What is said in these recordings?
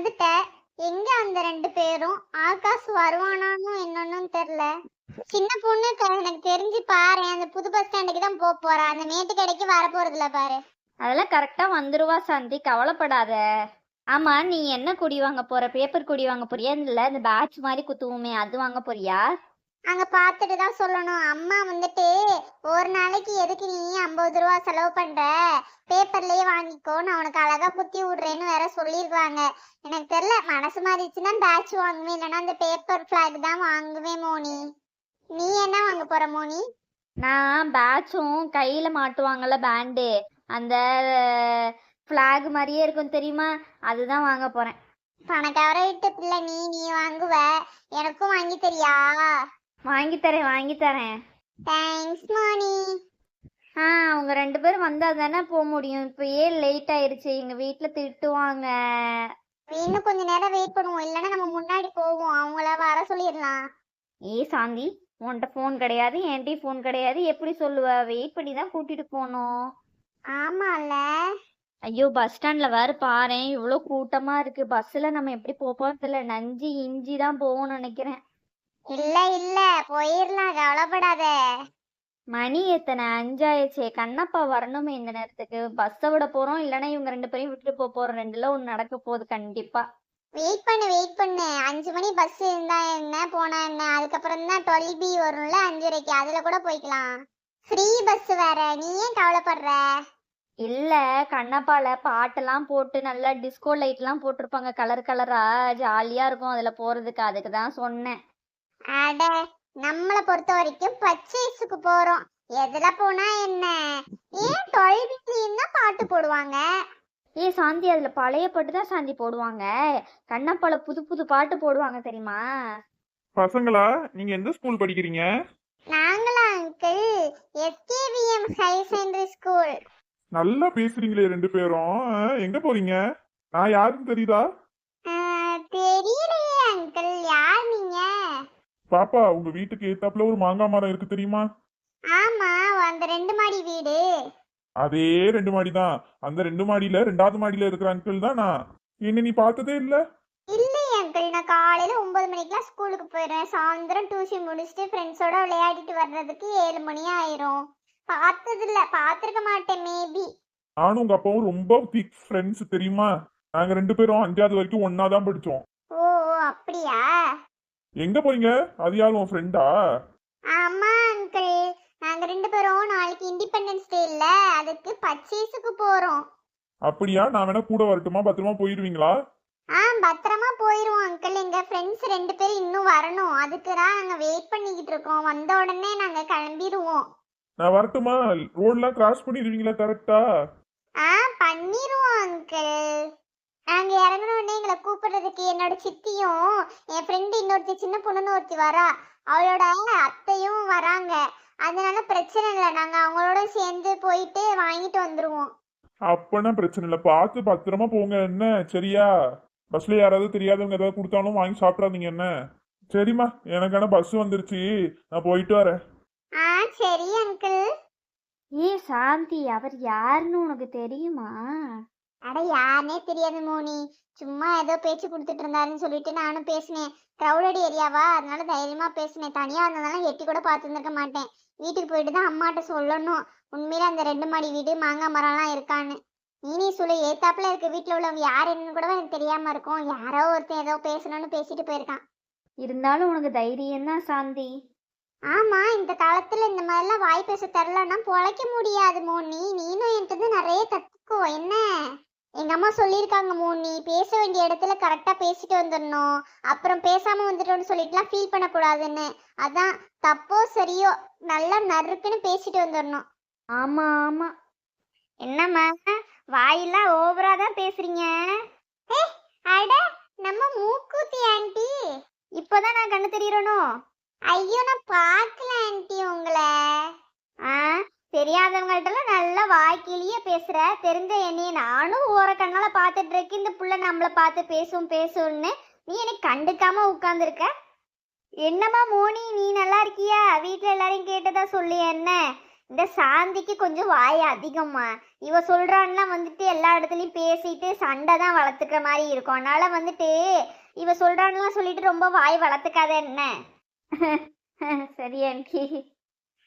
வந்துட்ட. எங்க அந்த ரெண்டு பேரும்? ஆகாஷ் வருவானான்னு என்னன்னு தெரியல சின்ன பொண்ணு எனக்கு தெரிஞ்சு பாரு அந்த புது பஸ் ஸ்டாண்டுக்கு தான் போக போறா. அந்த மேட்டு கடைக்கு வர போறதுல பாரு. அதெல்லாம் கரெக்டாக வந்துருவா சாந்தி. கவலைப்படாத. ஆமா நீ என்ன குடி வாங்க போற? பேப்பர் குடி வாங்க போறியா? இல்லை இந்த பேட்ச் மாதிரி குத்துவோமே அது வாங்க போறியா? அங்க பார்த்துட்டு தான் சொல்லணும். அம்மா வந்துட்டு ஒரு நாளைக்கு எதுக்கு நீ ஐம்பது ரூபா செலவு பண்ற? பேப்பர்லயே வாங்கிக்கோ நான் உனக்கு அழகா குத்தி விடுறேன்னு வேற சொல்லியிருக்காங்க எனக்கு தெரியல மனசு மாறிச்சுன்னா பேட்ச் வாங்குவேன் இல்லைன்னா அந்த பேப்பர் ஃபிளாக் தான் வாங்குவேன் மோனி. நீ என்ன வாங்க போற மோனி? நான் பேட்சும் கையில் மாட்டுவாங்கல்ல பேண்டு அந்த ஃப்ளாக் மாதிரியே இருக்கும் தெரியுமா? அதுதான் வாங்க போகிறேன் பணக்கார வீட்டு பிள்ளை நீ நீ வாங்குவ. எனக்கும் வாங்கி தரியா? வாங்கி தரேன் வாங்கி தரேன். தேங்க்ஸ் மோனி. ஆ அவங்க ரெண்டு பேரும் வந்தால் தானே போக முடியும். இப்போ ஏன் லேட் ஆயிடுச்சு எங்கள் வீட்டில் திட்டுவாங்க. இன்னும் கொஞ்ச நேரம் வெயிட் பண்ணுவோம். இல்லைன்னா நம்ம முன்னாடி போவோம். அவங்கள வர சொல்லிடலாம். ஏ சாந்தி உன்கிட்ட ஃபோன் கிடையாது என்கிட்டயும் ஃபோன் கிடையாது? எப்படி சொல்லுவ? வெயிட் பண்ணி தான் கூட்டிட்டு போகணும் ஆமால ஐயோ பஸ் ஸ்டாண்ட்ல வேற பாரேன் இவ்வளோ கூட்டமா இருக்கு. பஸ்ல நம்ம எப்படி போப்போம் தெரியல. நஞ்சு இஞ்சி தான் போவோம்னு நினைக்கிறேன். இல்ல இல்ல. போயிடலாம். கவலைப்படாத. மணி எத்தனை? அஞ்சாயிடுச்சே. கண்ணப்பா வரணுமே இந்த நேரத்துக்கு. பஸ்ஸை விட போறோம். இல்லைன்னா இவங்க ரெண்டு பேரையும் விட்டுட்டு போக போறோம். ரெண்டுல ஒன்று நடக்க போகுது கண்டிப்பா. வெயிட் பண்ணு வெயிட் பண்ணு. அஞ்சு மணி பஸ் இருந்தா என்ன? போனா என்ன? அதுக்கப்புறம் தான் டுவெல் பி வரும்ல அஞ்சரைக்கு. அதுல கூட போய்க்கலாம். ஃப்ரீ பஸ் வேற. நீ ஏன் கவலைப்படுற? இல்ல கண்ணப்பால பாட்டெல்லாம் போட்டு நல்லா டிஸ்கோ லைட்லாம் போட்டிருப்பாங்க. கலர் கலரா ஜாலியா இருக்கும். அதுல போறதுக்கு. அதுக்கு தான் சொன்னேன். அட நம்மள பொறுத்த வரைக்கும் பர்ச்சேஸுக்கு போறோம். எதுல போனா என்ன? ஏன் டுவெல் பிலையும் தான் பாட்டு போடுவாங்க? ஏ சாந்தி அதுல பழைய பாட்டு தான் சாந்தி போடுவாங்க. கண்ணப்பால புது புது பாட்டு போடுவாங்க தெரியுமா? பசங்களா நீங்க எந்த ஸ்கூல் படிக்கிறீங்க? நாங்களா uncle SKVM high secondary school நல்லா பேசுறீங்களே ரெண்டு பேரும். எங்க போறீங்க? நான் யாருன்னு தெரியுதா தெரியலையே அங்கிள் யார் நீங்க பாப்பா உங்க வீட்டுக்கு ஏத்தாப்புல ஒரு மாங்காய் மரம் இருக்கு தெரியுமா? ஆமா அந்த ரெண்டு மாடி வீடு. அதே ரெண்டு மாடி தான். அந்த ரெண்டு மாடியில ரெண்டாவது மாடியில இருக்கிற அங்கிள் தான் நான். என்ன நீ பார்த்ததே இல்ல? இல்லையே அங்கிள் நான் காலையில ஒன்பது மணிக்கெல்லாம் ஸ்கூலுக்கு போயிடுவேன். சாயந்தரம் டியூஷன் முடிச்சுட்டு ஃப்ரெண்ட்ஸோட விளையாடிட்டு வர்றதுக்கு ஏழு மணி ஆயிரும். பார்த்தது இல்ல பார்த்திருக்க மாட்டேன் மேபி நானும் உங்க அப்பாவும் ரொம்ப திக் ஃப்ரெண்ட்ஸ் தெரியுமா? நாங்க ரெண்டு பேரும் அஞ்சாவது வரைக்கும் ஒன்னா தான் படிச்சோம். ஓ ஓ, அப்படியா? எங்க போறீங்க? அது உன் ஃப்ரெண்டா ஆமா அங்கிள் நாங்க ரெண்டு பேரும் நாளைக்கு இண்டிபெண்டன்ஸ் டே இல்ல. அதுக்கு பர்ச்சேஸுக்கு போறோம். அப்படியா? நான் வேணா கூட வரட்டுமா? பத்திரமா போயிருவீங்களா? ஆ பத்திரமா போயிருவோம் அங்கிள் எங்க ஃப்ரெண்ட்ஸ் ரெண்டு பேரும் இன்னும் வரணும். அதுக்கு தான் நாங்க வெயிட் பண்ணிக்கிட்டு இருக்கோம். வந்த உடனே நாங்க கிளம்பிடுவோம். நான் வரட்டுமா? ரோட்லாம் கிராஸ் பண்ணிடுவீங்களா கரெக்டா ஆ? பண்ணிருவோம் அங்கிள் நாங்க இறங்குன உடனே எங்களை கூப்பிடுறதுக்கு என்னோட சித்தியும் என் ஃப்ரெண்டு இன்னொருத்தி சின்ன பொண்ணுன்னு ஒருத்தி வரா. அவளோட அத்தையும் வராங்க. அதனால பிரச்சனை இல்லை. நாங்க அவங்களோட சேர்ந்து போயிட்டு வாங்கிட்டு வந்துருவோம். அப்பனா பிரச்சனை இல்லை. பார்த்து பத்திரமா போங்க. என்ன? சரியா? பஸ்ல யாராவது தெரியாதவங்க ஏதாவது கொடுத்தாலும் வாங்கி சாப்பிடாதீங்க. என்ன? சரிம்மா. எனக்கான பஸ் வந்துருச்சு. நான் போயிட்டு வரேன். ஆ சரி அங்கிள் ஏ சாந்தி. அவர் யாருன்னு உனக்கு தெரியுமா? அட யாருனே தெரியாது மோனி. சும்மா ஏதோ பேச்சு கொடுத்துட்டு இருந்தாருன்னு சொல்லிட்டு நானும் பேசினேன். க்ரௌடட் ஏரியாவா அதனால தைரியமா பேசினேன். தனியா இருந்ததால எட்டி கூட பார்த்துருந்துருக்க மாட்டேன். வீட்டுக்கு போயிட்டு தான் அம்மாட்ட சொல்லணும். உண்மையில அந்த ரெண்டு மாடி வீடு மாங்காய் மரம்லாம் இருக்கான்னு. நீ சொல்லு ஏத்தாப்புல இருக்க வீட்டில் உள்ளவங்க யார் என்னன்னு கூட எனக்கு தெரியாம இருக்கும். யாரோ ஒருத்தன் ஏதோ பேசணும்னு பேசிட்டு போயிருக்கான். இருந்தாலும் உனக்கு தைரியம் தான் சாந்தி. ஆமா இந்த காலத்துல இந்த மாதிரிலாம் வாய் பேச தரலன்னா பொழைக்க முடியாது மோனி. நீனும் என்கிட்ட நிறைய கத்துக்கோ. என்ன? எங்க அம்மா சொல்லியிருக்காங்க மோனி பேச வேண்டிய இடத்துல கரெக்டா பேசிட்டு வந்துடணும் அப்புறம் பேசாம வந்துட்டோம்னு சொல்லிட்டுலாம் ஃபீல் பண்ணக்கூடாதுன்னு. அதான் தப்போ சரியோ நல்லா நறுக்குன்னு பேசிட்டு வந்துடணும் ஆமா ஆமா. என்னம்மா? வாயெல்லாம் ஓவரா தான் பேசுறீங்க? ஏ அட நம்ம மூக்குத்தி ஆண்டி. இப்போதான் நான் கண்ணு தெரியறனோ? ஐயோ நான் பார்க்கல ஆண்டி உங்களை. ஆ? தெரியாதவங்கள்ட்டலாம் நல்லா வாய்க்கிலேயே பேசுகிற தெரிஞ்ச என்னையே நானும் ஓர கண்ணால் பார்த்துட்டு இருக்கேன். இந்த புள்ள நம்மளை பார்த்து பேசும் பேசும்னு. நீ எனக்கு கண்டுக்காம உட்காந்துருக்க என்னம்மா மோனி நீ நல்லா இருக்கியா? வீட்டில் எல்லாரையும் கேட்டதா சொல்லி என்ன? இந்த சாந்திக்கு கொஞ்சம் வாய் அதிகம்மா. இவ சொல்கிறான்னா வந்துட்டு எல்லா இடத்துலையும் பேசிட்டு சண்டை தான் வளர்த்துக்கிற மாதிரி இருக்கும். அதனால வந்துட்டு இவ சொல்கிறான்லாம் சொல்லிட்டு ரொம்ப வாய் வளர்த்துக்காத என்ன? சரி அன்கி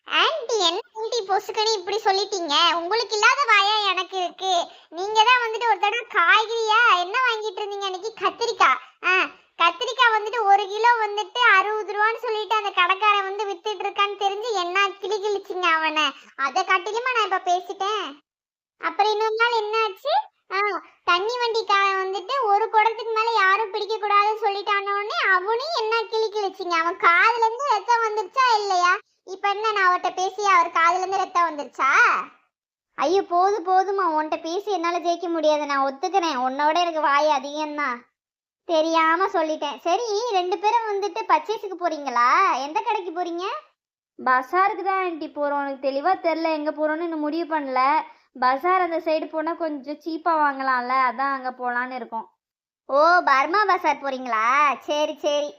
ஆன்ட்டி என்ன ஆன்ட்டி பொசுக்கன்னு இப்படி சொல்லிட்டீங்க? உங்களுக்கு இல்லாத வாயா எனக்கு இருக்கு. நீங்க தான் வந்துட்டு ஒரு தடவை காய்கறியா என்ன வாங்கிட்டு இருந்தீங்க அன்னைக்கு? கத்திரிக்காய். ஆ கத்திரிக்காய் வந்துட்டு ஒரு கிலோ வந்துட்டு அறுபது ரூபான்னு சொல்லிட்டு அந்த கடைக்காரன் வந்து வித்துட்டு இருக்கான்னு தெரிஞ்சு என்ன கிளி கிழிச்சிங்க அவனை? அதை காட்டிலுமா நான் இப்ப பேசிட்டேன். அப்புறம் இன்னொரு நாள் என்னாச்சு? ஆ தண்ணி வண்டிக்காரன் வந்துட்டு ஒரு குடத்துக்கு மேல யாரும் பிடிக்க கூடாதுன்னு சொல்லிட்டானோடனே அவனையும் என்ன கிளி கிழிச்சிங்க அவன் காதுல இருந்து ரத்தம் வந்துருச்சா இல்லையா? இப்ப என்ன நான் அவர்கிட்ட பேசி அவர் காதுல இருந்து ரத்தம் வந்துருச்சா? ஐயோ போது போதுமா உன்கிட்ட பேசி என்னால ஜெயிக்க முடியாது. நான் ஒத்துக்கிறேன். உன்னோட எனக்கு வாய் அதிகம்தான். தெரியாம சொல்லிட்டேன். சரி ரெண்டு பேரும் வந்துட்டு பர்ச்சேஸுக்கு போறீங்களா? எந்த கடைக்கு போறீங்க? பஸாருக்கு தான் ஆண்டி போகிறோம் எனக்கு தெளிவாக தெரில எங்கே போகிறோன்னு இன்னும் முடிவு பண்ணல. பஸார் அந்த சைடு போனால் கொஞ்சம் சீப்பாக வாங்கலாம்ல. அதான் அங்கே போகலான்னு இருக்கோம். ஓ பர்மா பசார் போறீங்களா? சரி சரி.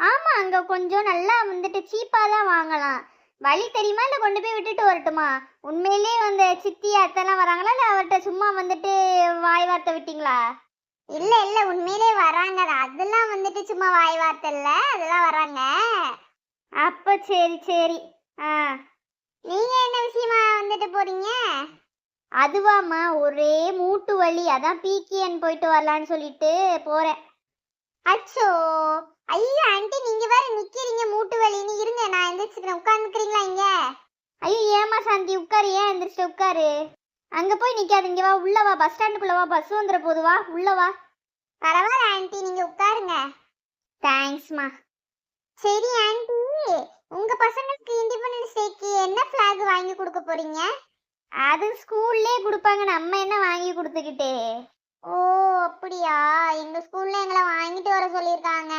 ஆமா அங்க கொஞ்சம் நல்லா வந்துட்டு சீப்பா தான் வாங்கலாம். வழி தெரியுமா? இல்ல கொண்டு போய் விட்டுட்டு வரட்டுமா? உண்மையிலேயே வந்து சித்தி அத்தெல்லாம் வராங்களா? இல்ல அவர்கிட்ட சும்மா வந்துட்டு வாய் வார்த்தை விட்டீங்களா? இல்ல இல்ல உண்மையிலே வராங்க. அதெல்லாம் வந்துட்டு சும்மா வாய் வார்த்தை இல்ல. அதெல்லாம் வராங்க. அப்ப சரி சரி. ஆ. நீங்க என்ன விஷயமா வந்துட்டு போறீங்க? அதுவாம்மா ஒரே மூட்டு வலி. அதான் பிகேஎன் போயிட்டு வரலான்னு சொல்லிட்டு போறேன். அச்சோ! ஐயோ ஆண்டி நீங்க வேற நிக்கிறீங்க மூட்டு வலின்னு இருங்க நான் எந்திரிச்சுக்கிறேன். உட்காந்துக்கிறீங்களா இங்க? ஐயோ ஏமா சாந்தி உட்காரு ஏன் எந்திரிச்சு உட்காரு? அங்க போய் நிக்காத இங்க வா உள்ள வா பஸ் ஸ்டாண்டுக்குள்ள வா பஸ் வந்துற போது வா உள்ள வா. பரவாயில்ல ஆண்டி நீங்க உட்காருங்க. தேங்க்ஸ்மா சரி ஆண்டி உங்க பசங்களுக்கு இண்டிபெண்டன்ஸ் டேக்கு என்ன ஃபிளாக் வாங்கி கொடுக்க போறீங்க? அது ஸ்கூல்லே கொடுப்பாங்க நம்ம என்ன வாங்கி கொடுத்துக்கிட்டு? ஓ அப்படியா? எங்க ஸ்கூல்ல எங்களை வாங்கிட்டு வர சொல்லியிருக்காங்க.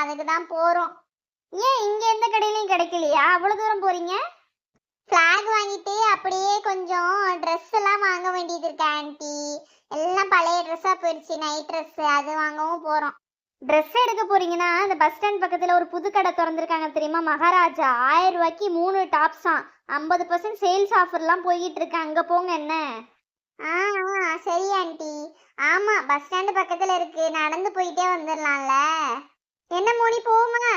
அதுக்கு தான் போறோம். ஏன் இங்க எந்த கடையிலையும் கிடைக்கலையா? அவ்வளவு தூரம் போறீங்க? ஃப்ளாக் வாங்கிட்டு அப்படியே கொஞ்சம் ட்ரெஸ் எல்லாம் வாங்க வேண்டியது இருக்கு ஆன்ட்டி எல்லாம் பழைய ட்ரெஸ்ஸாக போயிடுச்சு நைட் ட்ரெஸ் அது வாங்கவும் போகிறோம் ட்ரெஸ் எடுக்க போறீங்கன்னா அந்த பஸ் ஸ்டாண்ட் பக்கத்தில் ஒரு புது கடை திறந்துருக்காங்க தெரியுமா? மகாராஜா ஆயிரம் ரூபாய்க்கு மூணு டாப்ஸாம் ஐம்பது பர்சன்ட் சேல்ஸ் ஆஃபர்லாம் போய்கிட்டு இருக்கு. அங்கே போங்க என்ன? ஆ சரி ஆண்டி ஆமா பஸ் ஸ்டாண்டு பக்கத்தில் இருக்கு. நடந்து போயிட்டே வந்துடலாம்ல என்ன மோனி போமா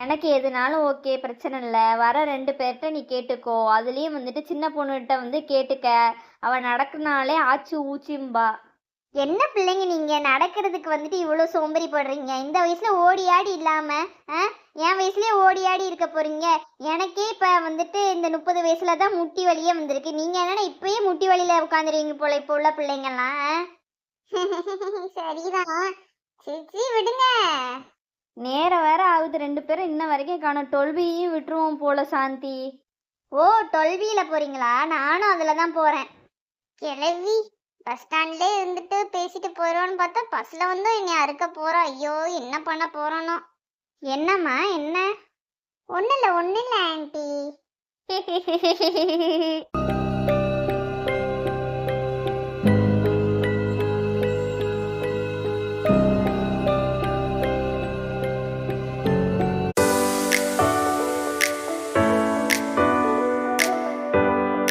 எனக்கு எதுனாலும் ஓகே பிரச்சனை இல்லை. வர ரெண்டு பேர்கிட்ட நீ கேட்டுக்கோ. அதுலேயும் வந்துட்டு சின்ன பொண்ணுகிட்ட வந்து கேட்டுக்க. அவள் நடக்குனாலே ஆச்சு ஊச்சிம்பா. என்ன பிள்ளைங்க நீங்க? நடக்கிறதுக்கு வந்துட்டு இவ்வளவு சோம்பேறி படுறீங்க இந்த வயசுல ஓடி ஆடி இல்லாம ஆ, என் வயசுலயே ஓடி ஆடி இருக்க போறீங்க. எனக்கே இப்ப வந்துட்டு இந்த முப்பது வயசுல தான் முட்டி வலியே வந்திருக்கு. நீங்க என்னன்னா இப்பயே முட்டி வலியில உட்காந்துருவீங்க போல இப்போ உள்ள பிள்ளைங்கலாம் ஆ? சரிதான். சிச்சி விடுங்க. நேரம் வேற ஆகுது. ரெண்டு பேரும் இன்ன வரைக்கும் காணும். டொல்பியும் விட்டுருவோம் போல சாந்தி. ஓ டொல்வியில போறீங்களா? நானும் அதுல தான் போறேன். கிளவி பஸ் ஸ்டாண்ட்ல இருந்துட்டு பேசிட்டு போறோம்னு பார்த்தா பஸ்ல வந்து என்னை அறுக்க போறோம் ஐயோ என்ன பண்ண போறோனோ. என்னம்மா என்ன? ஒண்ணு இல்ல ஒண்ணு இல்ல ஆன்ட்டி